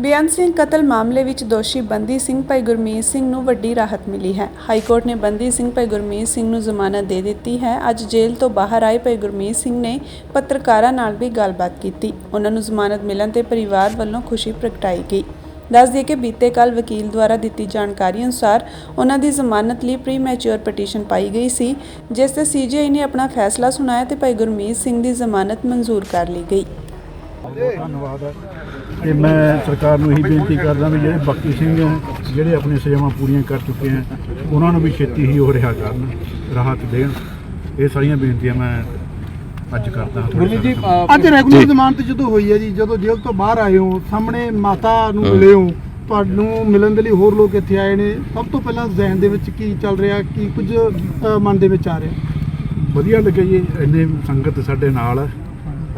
ਬੇਅੰਤ ਸਿੰਘ ਕਤਲ ਮਾਮਲੇ ਵਿੱਚ ਦੋਸ਼ੀ ਬੰਦੀ ਸਿੰਘ ਭਾਈ ਗੁਰਮੀਤ ਸਿੰਘ ਨੂੰ ਵੱਡੀ ਰਾਹਤ ਮਿਲੀ ਹੈ। ਹਾਈ ਕੋਰਟ ਨੇ ਬੰਦੀ ਸਿੰਘ ਭਾਈ ਗੁਰਮੀਤ ਸਿੰਘ ਨੂੰ ਜ਼ਮਾਨਤ ਦੇ ਦਿੱਤੀ ਹੈ। ਅੱਜ ਜੇਲ੍ਹ ਤੋਂ ਬਾਹਰ ਆਏ ਭਾਈ ਗੁਰਮੀਤ ਸਿੰਘ ਨੇ ਪੱਤਰਕਾਰਾਂ ਨਾਲ ਵੀ ਗੱਲਬਾਤ ਕੀਤੀ। ਉਹਨਾਂ ਨੂੰ ਜ਼ਮਾਨਤ ਮਿਲਣ ਤੇ ਪਰਿਵਾਰ ਵੱਲੋਂ ਖੁਸ਼ੀ ਪ੍ਰਗਟਾਈ ਗਈ। ਦੱਸ ਦਈਏ ਕਿ ਬੀਤੇ ਕੱਲ ਵਕੀਲ ਦੁਆਰਾ ਦਿੱਤੀ ਜਾਣਕਾਰੀ ਅਨੁਸਾਰ ਉਹਨਾਂ ਦੀ ਜ਼ਮਾਨਤ ਲਈ ਪ੍ਰੀ ਪਟੀਸ਼ਨ ਪਾਈ ਗਈ ਸੀ, ਜਿਸ ਤੇ ਸੀਜੀਆਈ ਨੇ ਆਪਣਾ ਫੈਸਲਾ ਸੁਣਾਇਆ ਤੇ ਭਾਈ ਗੁਰਮੀਤ ਸਿੰਘ ਦੀ ਜ਼ਮਾਨਤ ਮਨਜ਼ੂਰ ਕਰ ਲਈ ਗਈ। ਧੰਨਵਾਦ ਹੈ ਤੇ ਮੈਂ ਸਰਕਾਰ ਨੂੰ ਇਹੀ ਬੇਨਤੀ ਕਰਦਾ ਵੀ ਜਿਹੜੇ ਬਾਕੀ ਸਿੰਘ ਜਿਹੜੇ ਆਪਣੀ ਸਜ਼ਾਵਾਂ ਪੂਰੀਆਂ ਕਰ ਚੁੱਕੇ ਹੈ, ਉਹਨਾਂ ਨੂੰ ਵੀ ਛੇਤੀ ਹੀ ਉਹ ਰਿਹਾ ਕਰਨ, ਰਾਹਤ ਦੇਣ। ਇਹ ਸਾਰੀਆਂ ਬੇਨਤੀਆਂ ਮੈਂ ਅੱਜ ਕਰਦਾ ਗੁਰਮੀਤ ਜੀ। ਅ, ਅੱਜ ਰੈਗੂਲਰ ਜ਼ਮਾਨਤ ਜਦੋਂ ਹੋਈ ਹੈ ਜੀ ਜਦੋਂ ਜੇਲ੍ਹ ਤੋਂ ਬਾਹਰ ਆਏ ਹੋ ਸਾਹਮਣੇ ਮਾਤਾ ਨੂੰ ਮਿਲੇ ਹੋ ਤੁਹਾਨੂੰ ਮਿਲਣ ਦੇ ਲਈ ਹੋਰ ਲੋਕ ਇੱਥੇ ਆਏ ਨੇ ਸਭ ਤੋਂ ਪਹਿਲਾਂ ਜ਼ਹਿਨ ਦੇ ਵਿੱਚ ਕੀ ਚੱਲ ਰਿਹਾ ਕੀ ਕੁਝ ਅ, ਮਨ ਦੇ ਵਿੱਚ ਆ ਰਿਹਾ? ਵਧੀਆ ਲੱਗਿਆ ਜੀ ਇੰਨੇ ਸੰਗਤ ਸਾਡੇ ਨਾਲ ਹੈ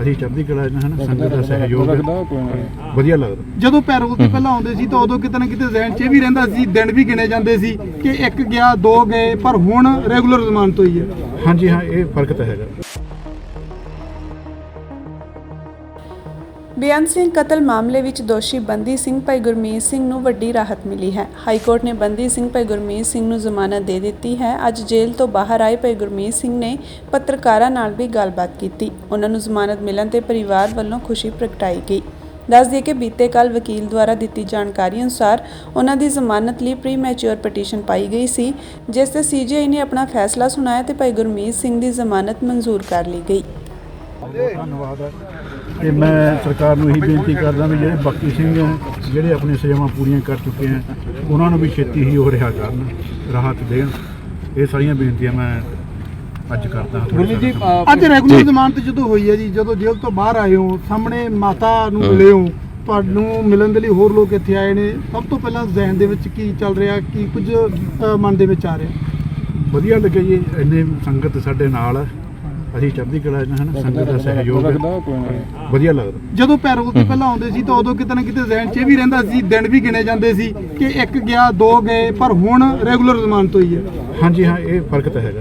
ਅਸੀਂ ਚੜ੍ਹਦੀ ਕਲਾ ਇਹਨਾਂ ਹਨ? ਸੰਗਤ ਦਾ ਸਹਿਯੋਗ ਹੈ ਵਧੀਆ ਲੱਗਦਾ। ਜਦੋਂ ਪੈਰੋਲ ਤੇ ਪਹਿਲਾਂ ਆਉਂਦੇ ਸੀ ਤਾਂ ਉਦੋਂ ਕਿਤੇ ਨਾ ਕਿਤੇ ਜ਼ਹਿਨ 'ਚ ਇਹ ਵੀ ਰਹਿੰਦਾ ਸੀ ਦਿਨ ਵੀ ਗਿਣੇ ਜਾਂਦੇ ਸੀ ਕਿ ਇੱਕ ਗਿਆ ਦੋ ਗਏ ਪਰ ਹੁਣ ਰੈਗੂਲਰ ਜ਼ਮਾਨਤ ਹੋਈ ਹੈ। ਹਾਂਜੀ ਹਾਂ ਇਹ ਫ਼ਰਕ ਤਾਂ ਹੈਗਾ। ਬੇਅੰਤ ਸਿੰਘ ਕਤਲ ਮਾਮਲੇ ਵਿੱਚ ਦੋਸ਼ੀ ਬੰਦੀ ਸਿੰਘ ਭਾਈ ਗੁਰਮੀਤ ਸਿੰਘ ਨੂੰ ਵੱਡੀ ਰਾਹਤ ਮਿਲੀ ਹੈ। ਹਾਈ ਕੋਰਟ ਨੇ ਬੰਦੀ ਸਿੰਘ ਭਾਈ ਗੁਰਮੀਤ ਸਿੰਘ ਨੂੰ ਜ਼ਮਾਨਤ ਦੇ ਦਿੱਤੀ ਹੈ। ਅੱਜ ਜੇਲ੍ਹ ਤੋਂ ਬਾਹਰ ਆਏ ਭਾਈ ਗੁਰਮੀਤ ਸਿੰਘ ਨੇ ਪੱਤਰਕਾਰਾਂ ਨਾਲ ਵੀ ਗੱਲਬਾਤ ਕੀਤੀ। ਉਹਨਾਂ ਨੂੰ ਜ਼ਮਾਨਤ ਮਿਲਣ ਤੇ ਪਰਿਵਾਰ ਵੱਲੋਂ ਖੁਸ਼ੀ ਪ੍ਰਗਟਾਈ ਗਈ। ਦੱਸ ਦਈਏ ਕਿ ਬੀਤੇ ਕੱਲ ਵਕੀਲ ਦੁਆਰਾ ਦਿੱਤੀ ਜਾਣਕਾਰੀ ਅਨੁਸਾਰ ਉਹਨਾਂ ਦੀ ਜ਼ਮਾਨਤ ਲਈ ਪ੍ਰੀ ਮੈਚੁਰ ਪਟੀਸ਼ਨ ਪਾਈ ਗਈ ਸੀ, ਜਿਸ ਤੇ ਸੀਜੀਆਈ ਨੇ ਆਪਣਾ ਫੈਸਲਾ ਸੁਣਾਇਆ ਤੇ ਭਾਈ ਗੁਰਮੀਤ ਸਿੰਘ ਦੀ ਜ਼ਮਾਨਤ ਮਨਜ਼ੂਰ ਕਰ ਲਈ ਗਈ। ਧੰਨਵਾਦ। ਤੇ ਮੈਂ ਸਰਕਾਰ ਨੂੰ ਇਹੀ ਬੇਨਤੀ ਕਰਦਾ ਵੀ ਜਿਹੜੇ ਬਾਕੀ ਸਿੰਘ ਹੈ ਜਿਹੜੇ ਆਪਣੀ ਸਜ਼ਾਵਾਂ ਪੂਰੀਆਂ ਕਰ ਚੁੱਕੇ ਹੈ ਉਹਨਾਂ ਨੂੰ ਵੀ ਛੇਤੀ ਹੀ ਉਹ ਰਿਹਾ ਕਰਨ ਰਾਹਤ ਦੇਣ। ਇਹ ਸਾਰੀਆਂ ਬੇਨਤੀਆਂ ਮੈਂ ਅੱਜ ਕਰਦਾ ਗੁਰਮੀਤ ਜੀ ਅੱਜ ਰੈਗੂਲਰ ਜ਼ਮਾਨਤ ਜਦੋਂ ਹੋਈ ਹੈ ਜੀ ਜਦੋਂ ਜੇਲ੍ਹ ਤੋਂ ਬਾਹਰ ਆਏ ਹੋ ਸਾਹਮਣੇ ਮਾਤਾ ਨੂੰ ਮਿਲੇ ਹੋ ਤੁਹਾਨੂੰ ਮਿਲਣ ਦੇ ਲਈ ਹੋਰ ਲੋਕ ਇੱਥੇ ਆਏ ਨੇ। ਸਭ ਤੋਂ ਪਹਿਲਾਂ ਜ਼ਹਿਨ ਦੇ ਵਿੱਚ ਕੀ ਚੱਲ ਰਿਹਾ ਕੀ ਕੁਝ ਮਨ ਦੇ ਵਿੱਚ ਆ ਰਿਹਾ? ਵਧੀਆ ਲੱਗਿਆ ਜੀ ਇੰਨੇ ਸੰਗਤ ਸਾਡੇ ਨਾਲ ਹੈ। ਅਸੀਂ ਚੜ੍ਹਦੀ ਕਲਾ ਇਹਨਾਂ ਹਨ ਸੰਗਤ ਦਾ ਸਹਿਯੋਗ ਹੈ। ਵਧੀਆ ਲੱਗਦਾ। ਜਦੋਂ ਪੈਰੋਲ ਤੇ ਪਹਿਲਾਂ ਆਉਂਦੇ ਸੀ ਤਾਂ ਉਦੋਂ ਕਿਤੇ ਨਾ ਕਿਤੇ ਜ਼ਹਿਨ 'ਚ ਇਹ ਵੀ ਰਹਿੰਦਾ ਸੀ ਦਿਨ ਵੀ ਗਿਣੇ ਜਾਂਦੇ ਸੀ ਕਿ ਇੱਕ ਗਿਆ ਦੋ ਗਏ ਪਰ ਹੁਣ ਰੈਗੂਲਰ ਜ਼ਮਾਨਤ ਹੋਈ ਹੈ। ਹਾਂਜੀ ਹਾਂ ਇਹ ਫ਼ਰਕ ਤਾਂ ਹੈਗਾ।